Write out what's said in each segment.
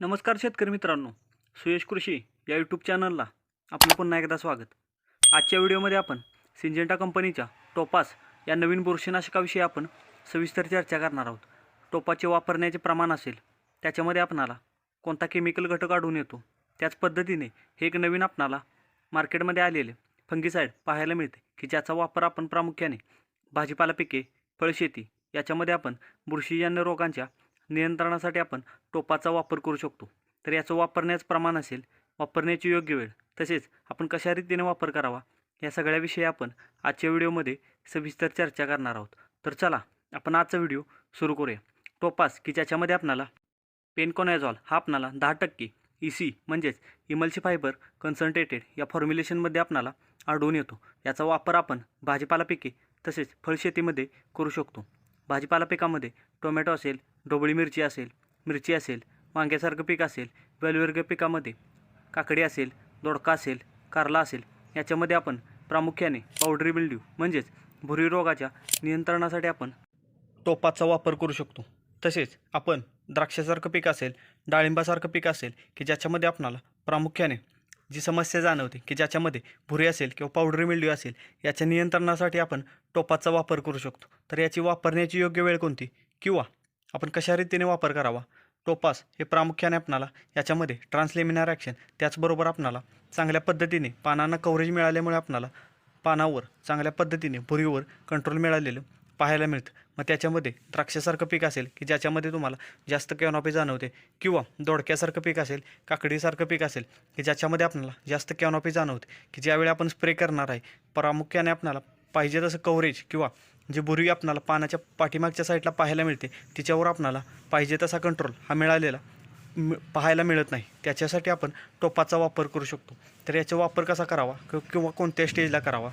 नमस्कार शेतकरी मित्रांनो सुयश कृषी या यूट्यूब चॅनलला आपलं पुन्हा एकदा स्वागत. आजच्या व्हिडिओमध्ये आपण सिंजेंटा कंपनीच्या टोपास या नवीन बुरशीनाशकाविषयी आपण सविस्तर चर्चा करणार आहोत. टोपाचे वापरण्याचे प्रमाण असेल त्याच्यामध्ये आपणाला कोणता केमिकल घटक आढळून येतो त्याच पद्धतीने हे एक नवीन आपणाला मार्केटमध्ये आलेले फंगीसाईड पाहायला मिळते की ज्याचा वापर आपण प्रामुख्याने भाजीपाला पिके फळशेती याच्यामध्ये आपण बुरशीजन्य रोगांच्या नियंत्रणासाठी आपण टोपाचा वापर करू शकतो. तर याचं वापरण्याचं प्रमाण असेल वापरण्याची योग्य वेळ तसेच आपण कशा रीतीने वापर करावा या सगळ्याविषयी आपण आजच्या व्हिडिओमध्ये सविस्तर चर्चा करणार आहोत. तर चला आपण आजचा व्हिडिओ सुरू करूया. टोपास की ज्याच्यामध्ये आपणाला पेनकोनॅझॉल हा आपणाला दहा टक्के ई सी म्हणजेच इमल्सी फायबर कन्सन्ट्रेटेड या फॉर्म्युलेशनमध्ये आपणाला आढळून येतो. याचा वापर आपण भाजीपाला पिके तसेच फळशेतीमध्ये करू शकतो. भाजीपाला पिकामध्ये टोमॅटो असेल ढोबळी मिरची असेल मिरची असेल वांग्यासारखं पीक असेल वेलवर्ग पिकामध्ये काकडी असेल दोडका असेल कारला असेल याच्यामध्ये आपण प्रामुख्याने पावडरी बिल्ड्यू म्हणजेच भुरी रोगाच्या नियंत्रणासाठी आपण टोपाचा वापर करू शकतो. तसेच आपण द्राक्षासारखं पीक असेल डाळिंबासारखं पीक असेल की ज्याच्यामध्ये आपणाला प्रामुख्याने जी समस्या जाणवते की ज्याच्यामध्ये भुरी असेल किंवा पावडरी मिल्ड्यू असेल याच्या नियंत्रणासाठी आपण टोपाचा वापर करू शकतो. तर याची वापरण्याची योग्य वेळ कोणती? किंवा आपण कशा रीतीने वापर करावा? टोपास हे प्रामुख्याने आपणाला याच्यामध्ये ट्रान्सलेमिनार ॲक्शन त्याचबरोबर आपणाला चांगल्या पद्धतीने पानांना कव्हरेज मिळाल्यामुळे आपणाला पानावर चांगल्या पद्धतीने भुरीवर कंट्रोल मिळालेलं पाहायला मिळतं. मग त्याच्यामध्ये द्राक्षासारखं पीक असेल की ज्याच्यामध्ये तुम्हाला जास्त कॅनॉपी जाणवते किंवा दोडक्यासारखं पीक असेल काकडीसारखं पीक असेल की ज्याच्यामध्ये आपल्याला जास्त कॅनॉपी जाणवते की ज्यावेळी आपण स्प्रे करणार आहे प्रामुख्याने आपल्याला पाहिजे तसं कव्हरेज किंवा जे बुरवी आपणाला पानाच्या पाठीमागच्या साईडला पाहायला मिळते तिच्यावर आपणाला पाहिजे तसा कंट्रोल हा मिळालेला मि पाहायला मिळत नाही. त्याच्यासाठी आपण टोपाचा वापर करू शकतो. तर याचा वापर कसा करावा? किंवा कोणत्या स्टेजला करावा?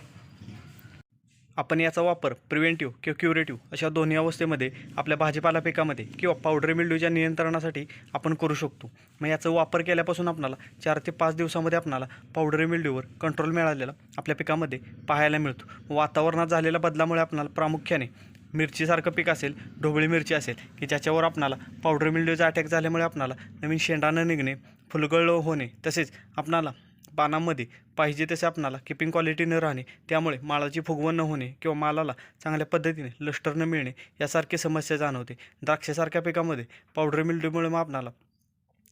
आपण याचा वापर प्रिव्हेंटिव्ह किंवा क्युरेटिव्ह अशा दोन्ही अवस्थेमध्ये आपल्या भाजीपाला पिकामध्ये किंवा पावडर मिल्ड्यूच्या नियंत्रणासाठी आपण करू शकतो. मग याचा वापर केल्यापासून आपणाला चार ते पाच दिवसामध्ये आपणाला पावडर मिल्ड्यूवर कंट्रोल मिळालेला आपल्या पिकामध्ये पाहायला मिळतो. वातावरणात झालेल्या बदलामुळे आपणाला प्रामुख्याने मिरचीसारखं पीक असेल ढोबळी मिरची असेल की ज्याच्यावर आपणाला पावडर मिल्ड्यूचा अटॅक झाल्यामुळे आपणाला नवीन शेंडा न निघणे फुलगळ होणे तसेच आपणाला पानामध्ये पाहिजे तसे आपणाला किपिंग क्वालिटी न राहणे त्यामुळे मालाची फुगवण न होणे किंवा मालाला चांगल्या पद्धतीने लष्टर न मिळणे यासारखी समस्या जाणवते. द्राक्षासारख्या पिकामध्ये पावडर मिल्ड्यूमुळे मग आपणाला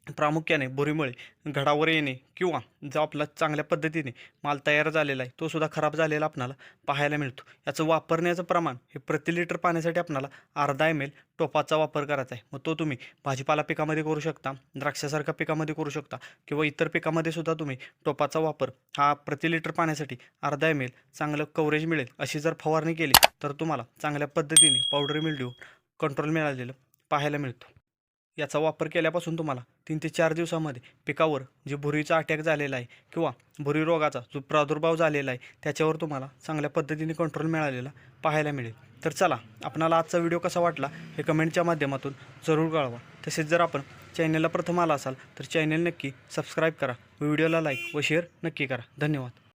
प्रामुख्याने बोरीमुळे घडावर येणे किंवा जो आपला चांगल्या पद्धतीने माल तयार झालेला आहे तो सुद्धा खराब झालेला आपणाला पाहायला मिळतो. याचं वापरण्याचं प्रमाण हे प्रति लिटर पाण्यासाठी आपणाला अर्धा एम एल टोपाचा वापर करायचा आहे. मग तो तुम्ही भाजीपाला पिकामध्ये करू शकता द्राक्षासारख्या पिकामध्ये करू शकता किंवा इतर पिकामध्ये सुद्धा तुम्ही टोपाचा वापर हा प्रति लिटर पाण्यासाठी अर्धा एम एल चांगलं कव्हरेज मिळेल अशी जर फवारणी केली तर तुम्हाला चांगल्या पद्धतीने पावडर मिळू कंट्रोल मिळालेलं पाहायला मिळतो. याचा वापर केल्यापासून तुम्हाला तीन ते चार दिवसामध्ये पिकावर जे भुरीचा अटॅक झालेला आहे किंवा भुरी रोगाचा जो प्रादुर्भाव झालेला आहे त्याच्यावर तुम्हाला चांगल्या पद्धतीने कंट्रोल मिळालेला पाहायला मिळेल. तर चला आपणाला आजचा व्हिडिओ कसा वाटला हे कमेंटच्या माध्यमातून जरूर कळवा. तसेच जर आपण चॅनलला प्रथम आला असाल तर चॅनल नक्की सबस्क्राईब करा. व्हिडिओला लाईक व शेअर नक्की करा. धन्यवाद.